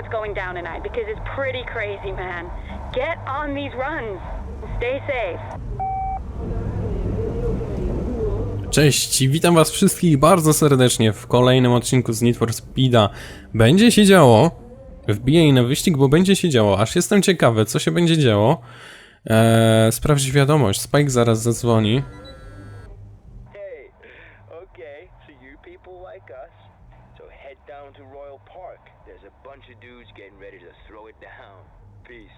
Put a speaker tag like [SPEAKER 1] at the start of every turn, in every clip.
[SPEAKER 1] what's going down tonight because it's pretty crazy, man. Get on these runs. Stay safe.
[SPEAKER 2] Cześć, witam was wszystkich bardzo serdecznie w kolejnym odcinku z Need for Speeda. Będzie się działo, wbijaj na wyścig, bo będzie się działo, aż jestem ciekawy, co się będzie działo. Eee, sprawdź wiadomość, Spike zaraz zadzwoni.
[SPEAKER 3] Okay, so head down to Royal Park. There's a bunch of dudes getting ready to throw it down. Peace.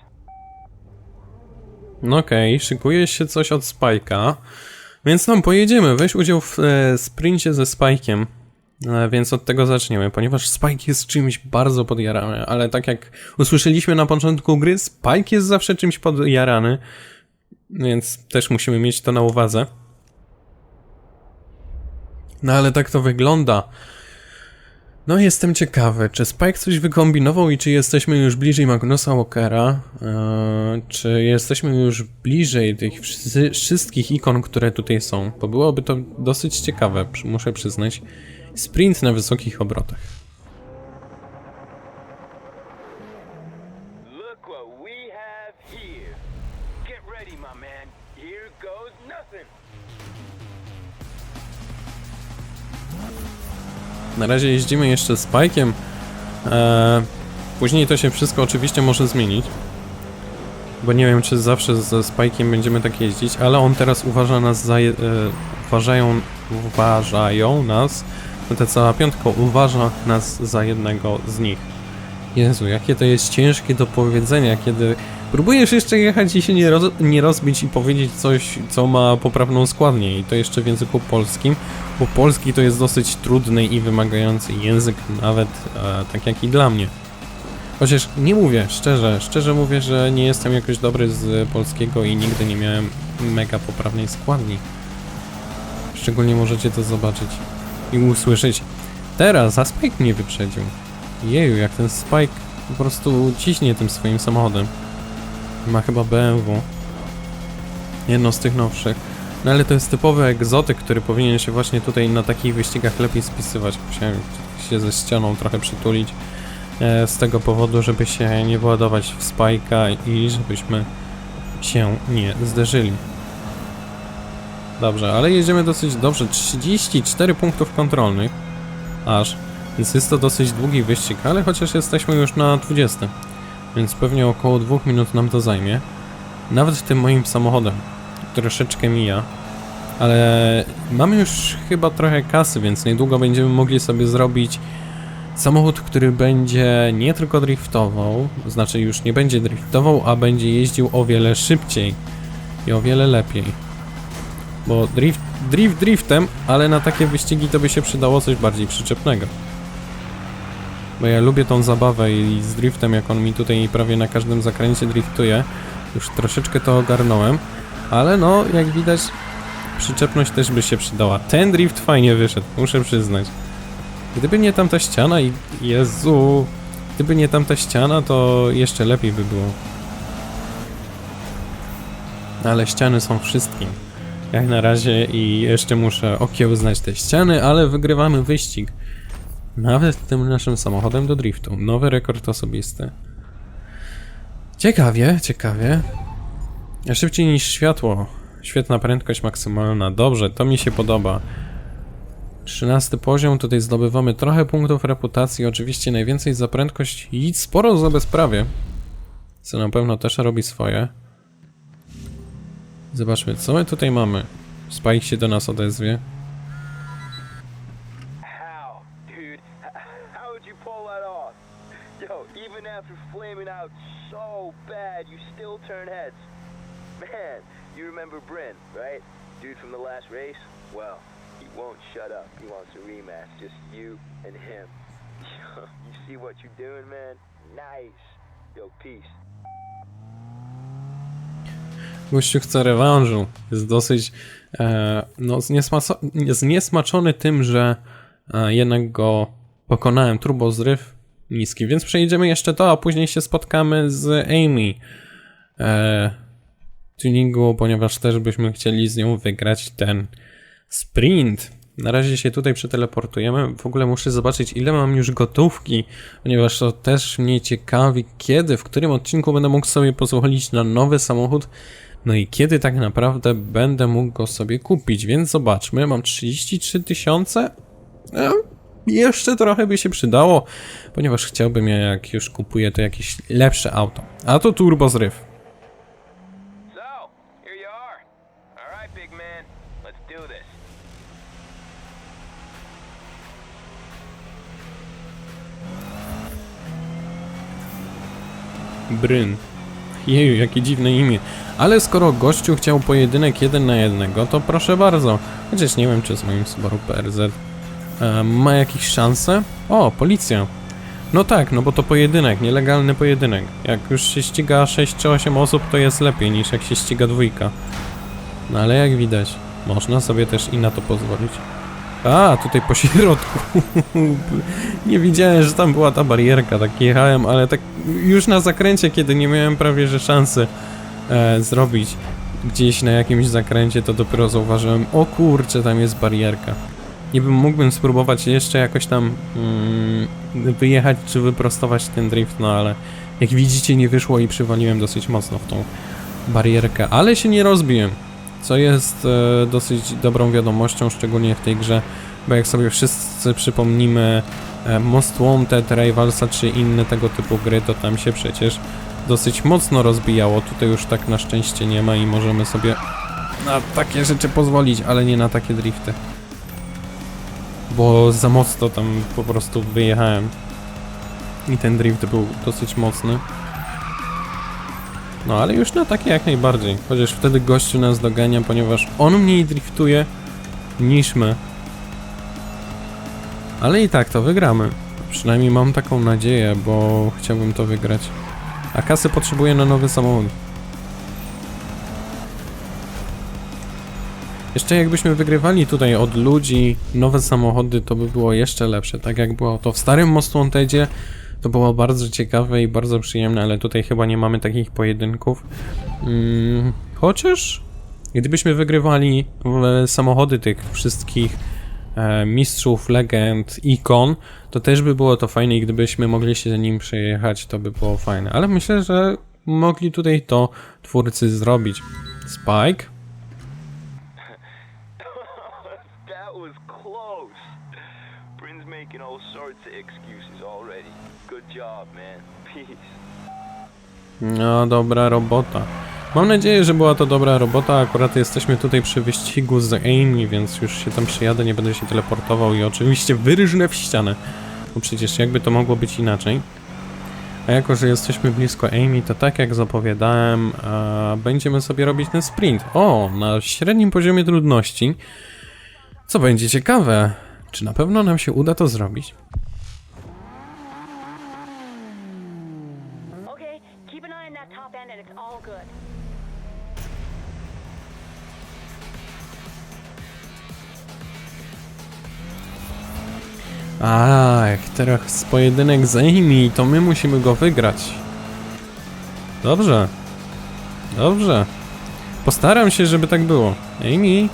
[SPEAKER 2] No okej, szykuje się coś od Spike'a. Więc no, pojedziemy. Weź udział w e, sprincie ze Spike'iem. E, więc od tego zaczniemy, ponieważ Spike jest czymś bardzo podjarany, ale tak jak usłyszeliśmy na początku gry, Spike jest zawsze czymś podjarany, więc też musimy mieć to na uwadze. No ale tak to wygląda. No jestem ciekawy, czy Spike coś wykombinował i czy jesteśmy już bliżej Magnusa Walkera, eee, czy jesteśmy już bliżej tych wszystkich ikon, które tutaj są, bo byłoby to dosyć ciekawe, muszę przyznać. Sprint na wysokich obrotach. Na razie jeździmy jeszcze z Spike'iem. Eee, później to się wszystko oczywiście może zmienić. Bo nie wiem, czy zawsze ze Spike'iem będziemy tak jeździć, ale on teraz uważa nas za... E, uważają, uważają nas, no ta cała piątka uważa nas za jednego z nich. Jezu, jakie to jest ciężkie do powiedzenia, kiedy próbujesz jeszcze jechać i się nie, roz, nie rozbić i powiedzieć coś, co ma poprawną składnię i to jeszcze w języku polskim, bo polski to jest dosyć trudny i wymagający język, nawet e, tak jak i dla mnie. Chociaż nie mówię, szczerze, szczerze mówię, że nie jestem jakoś dobry z polskiego i nigdy nie miałem mega poprawnej składni. Szczególnie możecie to zobaczyć i usłyszeć. Teraz, a Spike mnie wyprzedził. Jeju, jak ten Spike po prostu ciśnie tym swoim samochodem. Ma chyba BMW. Jedno z tych nowszych. No ale to jest typowy egzotyk, który powinien się właśnie tutaj na takich wyścigach lepiej spisywać. Musiałem się ze ścianą trochę przytulić. E, z tego powodu, żeby się nie władować w Spike'a i żebyśmy się nie zderzyli. Dobrze, ale jedziemy dosyć dobrze. 34 punktów kontrolnych. Aż. Więc jest to dosyć długi wyścig, ale chociaż jesteśmy już na 20. Więc pewnie około 2 minut nam to zajmie. Nawet tym moim samochodem. Troszeczkę mija. Ale mamy już chyba trochę kasy, więc niedługo będziemy mogli sobie zrobić samochód, który będzie nie tylko driftował, znaczy już nie będzie driftował, a będzie jeździł o wiele szybciej i o wiele lepiej. Bo drift, drift driftem, ale na takie wyścigi to by się przydało coś bardziej przyczepnego. Bo ja lubię tą zabawę i z driftem, jak on mi tutaj prawie na każdym zakręcie driftuje, już troszeczkę to ogarnąłem, ale no, jak widać, przyczepność też by się przydała. Ten drift fajnie wyszedł, muszę przyznać. Gdyby nie tamta ściana i... Jezu... Gdyby nie tamta ściana, to jeszcze lepiej by było. Ale ściany są wszystkim. Jak na razie i jeszcze muszę okiełznać te ściany, ale wygrywamy wyścig. Nawet tym naszym samochodem do driftu. Nowy rekord osobisty. Ciekawie, ciekawie. Szybciej niż światło. Świetna prędkość maksymalna. Dobrze, to mi się podoba. 13 poziom, tutaj zdobywamy trochę punktów reputacji, oczywiście najwięcej za prędkość i sporo za bezprawie. Co na pewno też robi swoje. Zobaczmy, co my tutaj mamy. Spike się do nas odezwie.
[SPEAKER 3] How, dude? H- How would you pull that off? Yo, even after flaming out so bad, you still turn heads. Man, you remember Bryn, right? Dude from the last race? Well, he won't shut up. He wants a rematch, just you and him. you see what you're doing, man? Nice. Yo, peace.
[SPEAKER 2] Gościu chce rewanżu. Jest dosyć e, no, zniesmaczony tym, że e, jednak go pokonałem. Turbo zryw niski, więc przejdziemy jeszcze to, a później się spotkamy z Amy e, tuningu, ponieważ też byśmy chcieli z nią wygrać ten sprint Na razie się tutaj przeteleportujemy. W ogóle muszę zobaczyć, ile mam już gotówki, ponieważ to też mnie ciekawi, kiedy, w którym odcinku będę mógł sobie pozwolić na nowy samochód. No i kiedy tak naprawdę będę mógł go sobie kupić, więc zobaczmy. Mam 33 tysiące. E, jeszcze trochę by się przydało, ponieważ chciałbym, jak już kupuję, to jakieś lepsze auto. A to turbo zryw.
[SPEAKER 3] So, here you are. All right, big man. Let's do this.
[SPEAKER 2] Bryn. Jeju, jakie dziwne imię. Ale skoro gościu chciał pojedynek jeden na jednego, to proszę bardzo. Chociaż nie wiem, czy z moim Subaru PRZ e, ma jakieś szanse. O, policja. No tak, no bo to pojedynek, nielegalny pojedynek. Jak już się ściga 6 czy 8 osób, to jest lepiej niż jak się ściga dwójka. No ale jak widać, można sobie też i na to pozwolić. A, tutaj po środku. nie widziałem, że tam była ta barierka, tak jechałem, ale tak już na zakręcie, kiedy nie miałem prawie że szansy e, zrobić gdzieś na jakimś zakręcie, to dopiero zauważyłem, o kurczę, tam jest barierka. Niby mógłbym spróbować jeszcze jakoś tam mm, wyjechać czy wyprostować ten drift, no ale jak widzicie nie wyszło i przywaliłem dosyć mocno w tą barierkę, ale się nie rozbiłem. Co jest e, dosyć dobrą wiadomością, szczególnie w tej grze, bo jak sobie wszyscy przypomnimy e, Most Wanted, Rivalsa czy inne tego typu gry, to tam się przecież dosyć mocno rozbijało. Tutaj już tak na szczęście nie ma i możemy sobie na takie rzeczy pozwolić, ale nie na takie drifty. Bo za mocno tam po prostu wyjechałem. I ten drift był dosyć mocny. No ale już na takie jak najbardziej. Chociaż wtedy gościu nas dogania, ponieważ on mniej driftuje niż my. Ale i tak to wygramy. Przynajmniej mam taką nadzieję, bo chciałbym to wygrać. A kasy potrzebuję na nowy samochód. Jeszcze jakbyśmy wygrywali tutaj od ludzi nowe samochody, to by było jeszcze lepsze. Tak jak było to w starym Most Wantedzie, to było bardzo ciekawe i bardzo przyjemne, ale tutaj chyba nie mamy takich pojedynków. Mm, chociaż gdybyśmy wygrywali samochody tych wszystkich e, mistrzów, legend, ikon, to też by było to fajne i gdybyśmy mogli się nim przejechać, to by było fajne. Ale myślę, że mogli tutaj to twórcy zrobić. Spike?
[SPEAKER 3] that was close. Bryn's making all sorts of excuses already. Good job, man. Peace.
[SPEAKER 2] No, dobra robota. Mam nadzieję, że była to dobra robota. Akurat jesteśmy tutaj przy wyścigu z Amy, więc już się tam przyjadę, nie będę się teleportował i oczywiście wyryżnę w ścianę. Bo przecież jakby to mogło być inaczej. A jako, że jesteśmy blisko Amy, to tak jak zapowiadałem, e, będziemy sobie robić ten sprint. O, na średnim poziomie trudności. Co będzie ciekawe, czy na pewno nam się uda to zrobić? A, jak teraz pojedynek z Amy, to my musimy go wygrać. Dobrze. Dobrze. Postaram się, żeby tak było. Amy,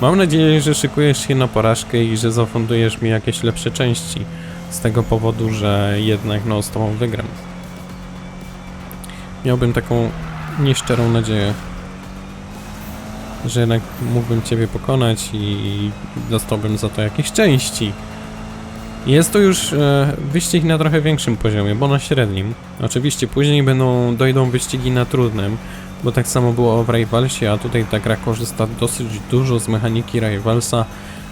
[SPEAKER 2] mam nadzieję, że szykujesz się na porażkę i że zafundujesz mi jakieś lepsze części. Z tego powodu, że jednak no z tobą wygram. Miałbym taką nieszczerą nadzieję. Że jednak mógłbym ciebie pokonać i dostałbym za to jakieś części. Jest to już e, wyścig na trochę większym poziomie, bo na średnim. Oczywiście później będą, dojdą wyścigi na trudnym, bo tak samo było w Rivalsie, a tutaj ta gra korzysta dosyć dużo z mechaniki Rivalsa.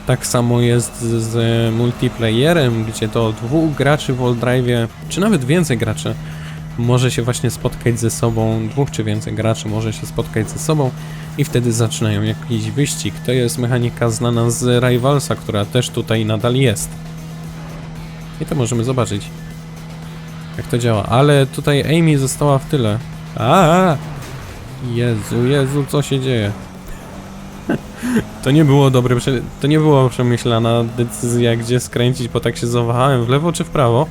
[SPEAKER 2] Tak samo jest z, z multiplayerem, gdzie to dwóch graczy w All Drive, czy nawet więcej graczy, może się właśnie spotkać ze sobą, dwóch czy więcej graczy może się spotkać ze sobą i wtedy zaczynają jakiś wyścig. To jest mechanika znana z Rivalsa, która też tutaj nadal jest. I to możemy zobaczyć. Jak to działa. Ale tutaj Amy została w tyle. A! Jezu, Jezu, co się dzieje? To nie było dobre, to nie była przemyślana decyzja, gdzie skręcić, bo tak się zawahałem w lewo czy w prawo.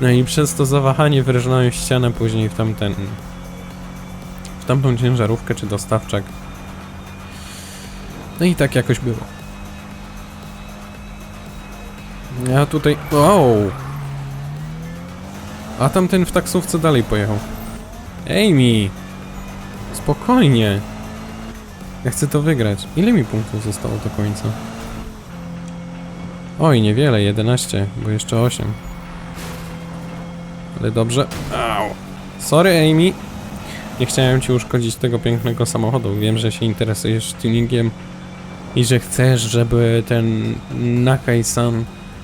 [SPEAKER 2] No i przez to zawahanie wyrżnąłem ścianę później w tamten... W tamtą ciężarówkę czy dostawczak. No i tak jakoś było. Ja tutaj... Wow! A tamten w taksówce dalej pojechał. Amy! Spokojnie! Ja chcę to wygrać. Ile mi punktów zostało do końca? Oj, niewiele, 11, bo jeszcze 8. Ale dobrze. Au! Sorry, Amy! Nie chciałem ci uszkodzić tego pięknego samochodu. Wiem, że się interesujesz tuningiem i że chcesz, żeby ten Nakai-san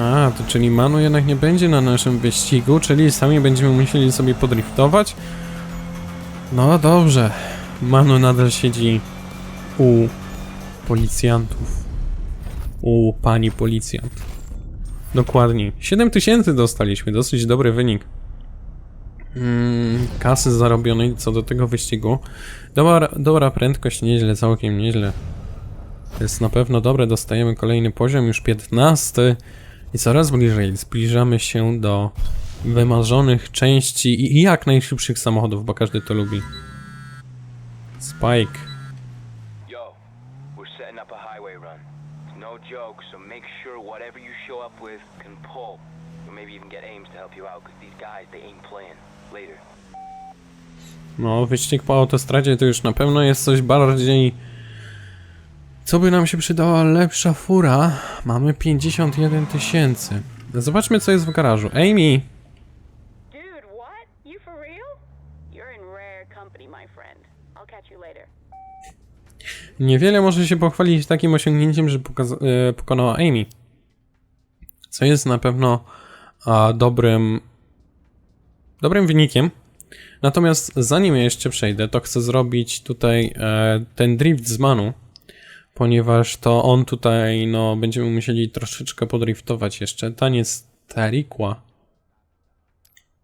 [SPEAKER 2] A, to czyli Manu jednak nie będzie na naszym wyścigu, czyli sami będziemy musieli sobie podriftować? No dobrze. Manu nadal siedzi u policjantów. U pani policjant. Dokładnie. 7000 dostaliśmy, dosyć dobry wynik. Mm, kasy zarobionej co do tego wyścigu. Dobra, dobra prędkość, nieźle, całkiem nieźle. Jest na pewno dobre, dostajemy kolejny poziom, już 15. I coraz bliżej zbliżamy się do wymarzonych części i jak najszybszych samochodów, bo każdy to lubi. Spike.
[SPEAKER 3] Yo, we're setting up a highway run. It's no joke, so make sure whatever you show up with can pull. Or maybe even get Ames to help you out, because these guys, they ain't playing. Later.
[SPEAKER 2] No, wyścig po autostradzie to już na pewno jest coś bardziej... Co by nam się przydała lepsza fura? Mamy 51 tysięcy. Zobaczmy co jest w garażu. Amy! Niewiele może się pochwalić takim osiągnięciem, że e, pokonała Amy. Co jest na pewno a, dobrym, dobrym wynikiem. Natomiast zanim ja jeszcze przejdę, to chcę zrobić tutaj e, ten drift z Manu, ponieważ to on tutaj, no, będziemy musieli troszeczkę podriftować jeszcze. Taniec Tarikła.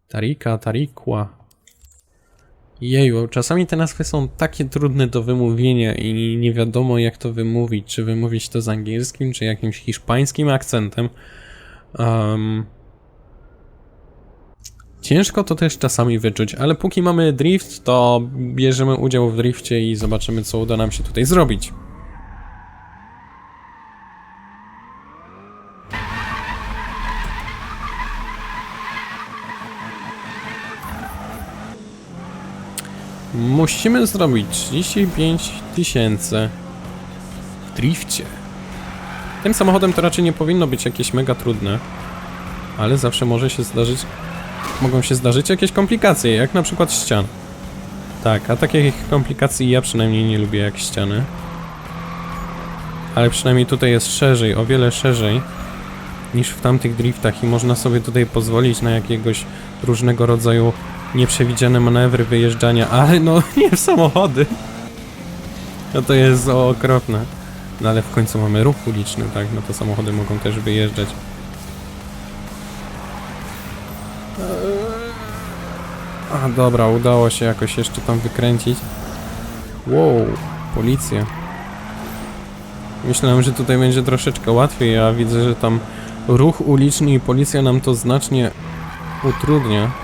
[SPEAKER 2] Tarika, Tarikła. Jeju, czasami te nazwy są takie trudne do wymówienia i nie wiadomo jak to wymówić, czy wymówić to z angielskim, czy jakimś hiszpańskim akcentem. Em, ciężko to też czasami wyczuć, ale póki mamy drift, to bierzemy udział w drifcie i zobaczymy co uda nam się tutaj zrobić. Musimy zrobić 35 tysięcy w drifcie. Tym samochodem to raczej nie powinno być jakieś mega trudne, ale zawsze może się zdarzyć, mogą się zdarzyć jakieś komplikacje, jak na przykład ścian. Tak, a takich komplikacji ja przynajmniej nie lubię jak ściany. Ale przynajmniej tutaj jest szerzej, o wiele szerzej niż w tamtych driftach i można sobie tutaj pozwolić na jakiegoś różnego rodzaju nieprzewidziane manewry wyjeżdżania, ale no nie w samochody. No to jest okropne. No ale w końcu mamy ruch uliczny, tak? No to samochody mogą też wyjeżdżać. A dobra, udało się jakoś jeszcze tam wykręcić. Wow, policja. Myślałem, że tutaj będzie troszeczkę łatwiej, a widzę, że tam ruch uliczny i policja nam to znacznie utrudnia.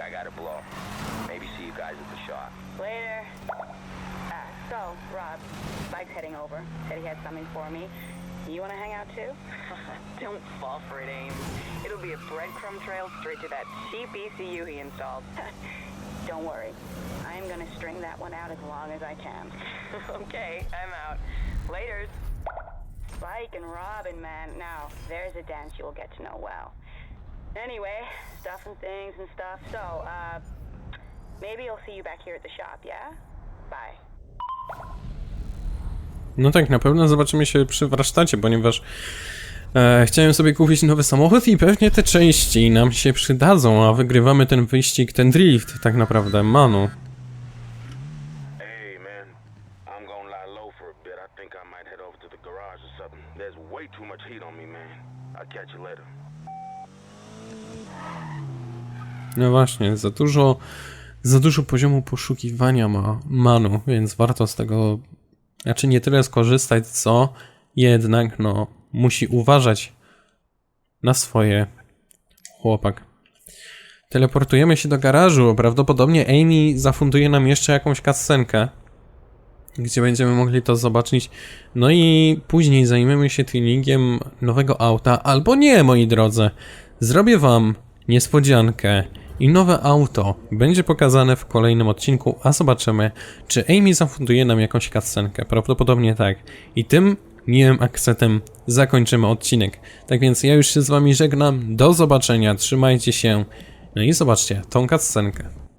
[SPEAKER 3] I gotta blow. Maybe see you guys at the shop.
[SPEAKER 1] Later. Uh, so, Rob, Spike's heading over. Said he had something for me. You want to hang out too?
[SPEAKER 4] Don't fall for it, Ames. It'll be a breadcrumb trail straight to that cheap ECU he installed.
[SPEAKER 1] Don't worry. I'm going to string that one out as long as I can.
[SPEAKER 4] okay, I'm out. Laters.
[SPEAKER 1] Spike and Robin, man. Now, there's a dance you will get to know well. Anyway, stuff and things and stuff. So, uh, maybe I'll see you back here at the shop, yeah? Bye.
[SPEAKER 2] No tak, na pewno zobaczymy się przy warsztacie, ponieważ e, chciałem sobie kupić nowy samochód i pewnie te części nam się przydadzą, a wygrywamy ten wyścig, ten drift tak naprawdę, Manu.
[SPEAKER 5] Hey, man. I'm gonna lie low for a bit. I think I might head over to the garage or something. There's way too much heat on me, man. I'll catch you later.
[SPEAKER 2] No właśnie, za dużo, za dużo poziomu poszukiwania ma Manu, więc warto z tego, znaczy nie tyle skorzystać, co jednak, no, musi uważać na swoje chłopak. Teleportujemy się do garażu, prawdopodobnie Amy zafunduje nam jeszcze jakąś kascenkę, gdzie będziemy mogli to zobaczyć. No i później zajmiemy się tuning nowego auta, albo nie, moi drodzy. Zrobię wam niespodziankę i nowe auto będzie pokazane w kolejnym odcinku, a zobaczymy, czy Amy zafunduje nam jakąś kascenkę. Prawdopodobnie tak. I tym miłym akcentem zakończymy odcinek. Tak więc ja już się z wami żegnam. Do zobaczenia, trzymajcie się. No i zobaczcie tą kascenkę.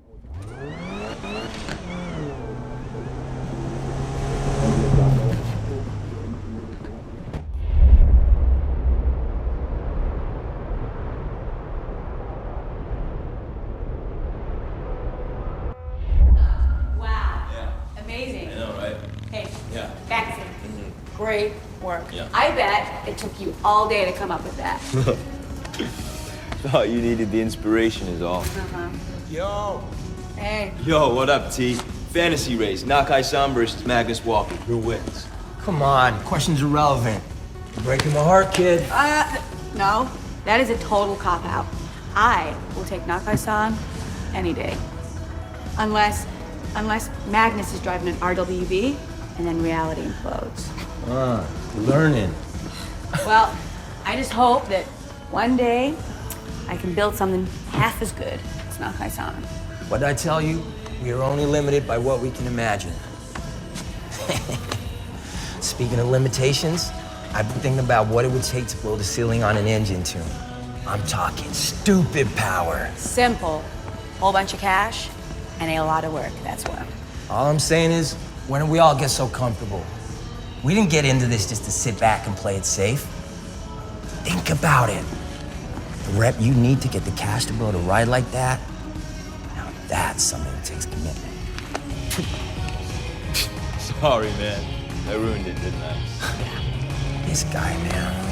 [SPEAKER 6] Great work.
[SPEAKER 7] Yeah.
[SPEAKER 6] I bet it took you all day to come up with that.
[SPEAKER 7] Thought you needed the inspiration is all.
[SPEAKER 8] Yo,
[SPEAKER 6] hey.
[SPEAKER 7] Yo, what up, T? Fantasy race. Nakai San versus Magnus Walker. Who wins?
[SPEAKER 8] come on, question's irrelevant. You're breaking my heart, kid.
[SPEAKER 6] Uh, no. That is a total cop out. I will take Nakai-san any day. Unless, unless Magnus is driving an RWB and then reality implodes.
[SPEAKER 8] Ah, learning.
[SPEAKER 6] Well, I just hope that one day I can build something half as good as Nakai-san.
[SPEAKER 8] What did I tell you? We are only limited by what we can imagine. Speaking of limitations, I've been thinking about what it would take to blow the ceiling on an engine tune. I'm talking stupid power.
[SPEAKER 6] Simple. Whole bunch of cash and a lot of work, that's what.
[SPEAKER 8] All I'm saying is, when did we all get so comfortable? We didn't get into this just to sit back and play it safe. Think about it. The rep you need to get the cash to build a ride like that, now that's something that takes commitment.
[SPEAKER 7] Sorry, man. I ruined it, didn't I?
[SPEAKER 8] This guy, man.